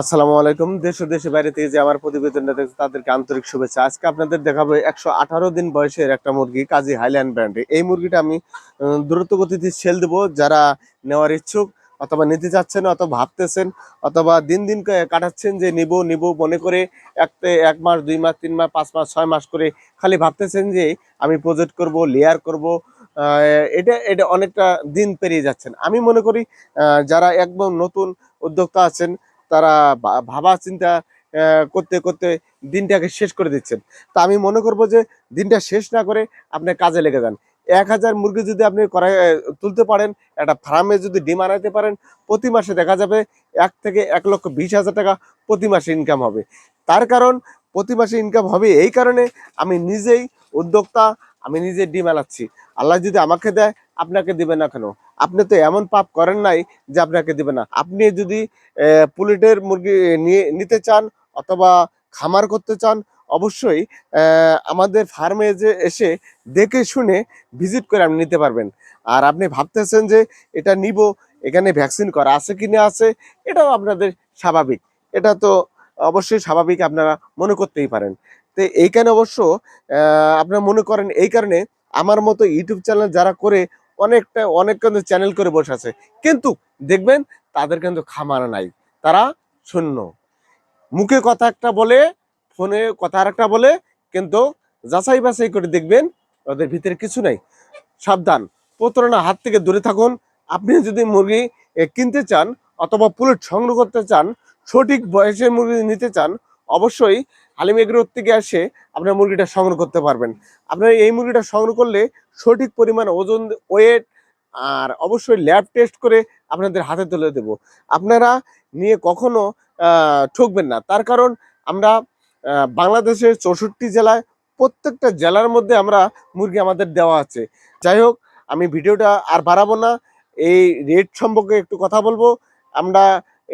আসসালামু আলাইকুম। দেশ ও দেশের বাইরে থেকে যে আমার প্রতিবেদনটা দেখছে, তাদেরকে আন্তরিক শুভেচ্ছা। আজকে আপনাদের দেখাবো একশো আঠারো দিন বয়সের একটা মুরগি, কাজী হাইল্যান্ড ব্র্যান্ডে। এই মুরগিটা আমি দ্রুত গতিতে সেল দেবো। যারা নেওয়ার ইচ্ছুক অথবা নিতে চাচ্ছেন, অথবা ভাবতেছেন, অথবা দিন দিন কাটাচ্ছেন যে নিব নিব মনে করে এক এক মাস, দুই মাস, তিন মাস, পাঁচ মাস, ছয় মাস করে খালি ভাবতেছেন যে আমি প্রজেক্ট করব লেয়ার করব এটা এটা অনেকটা দিন পেরিয়ে যাচ্ছেন। আমি মনে করি যারা একদম নতুন উদ্যোক্তা আছেন তারা ভাবা চিন্তা করতে করতে দিনটাকে শেষ করে দিচ্ছেন। তা আমি মনে করব যে দিনটা শেষ না করে আপনি কাজে লেগে যান। এক হাজার মুরগি যদি আপনি করাই তুলতে পারেন, একটা ফার্মে যদি ডিম আনাইতে পারেন, প্রতি মাসে দেখা যাবে এক থেকে এক লক্ষ বিশ হাজার টাকা প্রতি মাসে ইনকাম হবে। তার কারণ প্রতি মাসে ইনকাম হবে এই কারণে আমি নিজেই উদ্যোক্তা, আমি নিজে ডিম আনাচ্ছি। আল্লাহ যদি আমাকে দেয়, আপনাকে দিবে না কেন? আপনি তো এমন পাপ করেন নাই যে আপনাকে দিবে না। আপনি যদি পুলেটের মুরগি নিয়ে নিতে চান অথবা খামার করতে চান, অবশ্যই আমাদের ফার্মে যে এসে দেখে শুনে ভিজিট করে আপনি নিতে পারবেন। আর আপনি ভাবতেছেন যে এটা নিব, এখানে ভ্যাকসিন করা আছে কি না আছে, এটাও আপনাদের স্বাভাবিক। এটা তো অবশ্যই স্বাভাবিক আপনারা মনে করতেই পারেন। তো এইখানে অবশ্য আপনারা মনে করেন এই কারণে আমার মতো ইউটিউব চ্যানেল যারা করে অনেকটা, অনেক কিন্তু চ্যানেল করে বসে আছে। কিন্তু দেখবেন, তাদের কিন্তু খামার নাই। তারা শূন্য। মুখে কথা একটা বলে, ফোনে কথা আর একটা বলে, কিন্তু যাচাই বাছাই করে দেখবেন, ওদের ভিতরে কিছু নাই। সাবধান। প্রতারণা হাত থেকে দূরে থাকুন। আপনি যদি মুরগি কিনতে চান অথবা পুলেট সংগ্রহ করতে চান, সঠিক বয়সের মুরগি নিতে চান, অবশ্যই হালিম এগ্রোর থেকে এসে আপনার মুরগিটা সংগ্রহ করতে পারবেন। আপনার এই মুরগিটা সংগ্রহ করলে সঠিক পরিমাণ ওজন ওয়েট আর অবশ্যই ল্যাব টেস্ট করে আপনাদের হাতে তুলে দেব। আপনারা নিয়ে কখনো ঠকবেন না। তার কারণ আমরা বাংলাদেশের চৌষট্টি জেলায় প্রত্যেকটা জেলার মধ্যে আমরা মুরগি আমাদের দেওয়া আছে। যাই হোক, আমি ভিডিওটা আর বাড়াবো না। এই রেট সম্পর্কে একটু কথা বলব। আমরা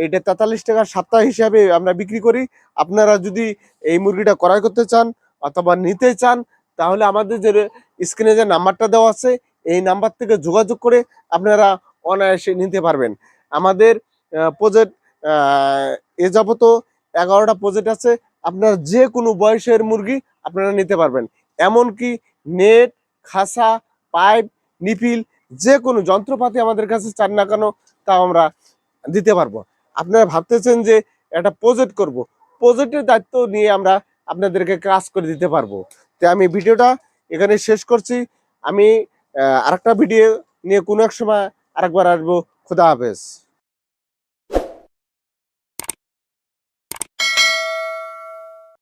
এটা তেতাল্লিশ টাকা সপ্তাহ হিসাবে আমরা বিক্রি করি। আপনারা যদি এই মুরগিটা ক্রয় করতে চান অথবা নিতে চান, তাহলে আমাদের যে স্ক্রিনে যে নাম্বারটা দেওয়া আছে, এই নাম্বার থেকে যোগাযোগ করে আপনারা অনায়াসে নিতে পারবেন। আমাদের প্রজেক্ট এ যাবত এগারোটা প্রজেক্ট আছে। আপনার যে কোনো বয়সের মুরগি আপনারা নিতে পারবেন। এমনকি নেট, খাসা, পাইপ, নিপিল যে কোনো যন্ত্রপাতি আমাদের কাছে চান না কেন তা আমরা দিতে পারব। আপনারা ভাবতেছেন যে একটা প্রজেক্ট করব। প্রজেক্টের দায়িত্ব নিয়ে আমরা আপনাদেরকে কাজ করে দিতে পারব। তো আমি ভিডিওটা এখানে শেষ করছি। আমি আরেকটা ভিডিও নিয়ে কোনো এক সময় আরেকবার আসব। খুদা হাফেজ।